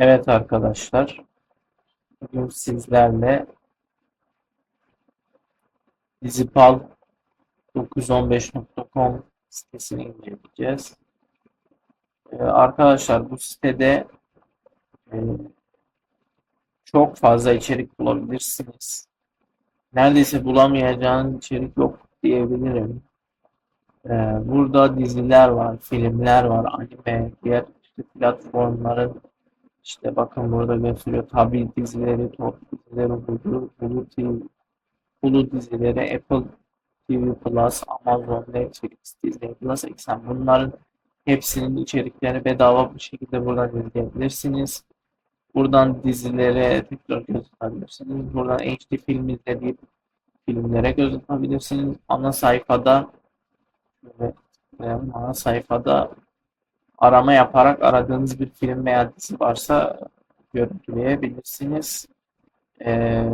Evet arkadaşlar, bugün sizlerle dizipal915.com sitesini inceleyeceğiz. Ee, arkadaşlar bu sitede e, çok fazla içerik bulabilirsiniz. Neredeyse bulamayacağınız içerik yok diyebilirim. Ee, burada diziler var, filmler var, anime, diğer işte platformların işte bakın burada gösteriyor tabi dizileri, top dizileri, Hulu, Hulu TV, Hulu dizileri, Apple TV Plus, Amazon, Netflix, Disney Plus, Exxon bunların hepsinin içeriklerini bedava bir şekilde buradan izleyebilirsiniz. Buradan dizilere tekrar göz atabilirsiniz. Buradan HD film izleyip filmlere göz atabilirsiniz. Ana sayfada tıklayalım. ana sayfada arama yaparak aradığınız bir film veya dizi varsa görüntüleyebilirsiniz. Ee,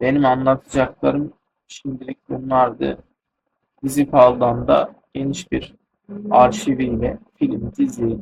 benim anlatacaklarım şimdilik bunlardı. Dizipal'dan da geniş bir arşiviyle film, dizi,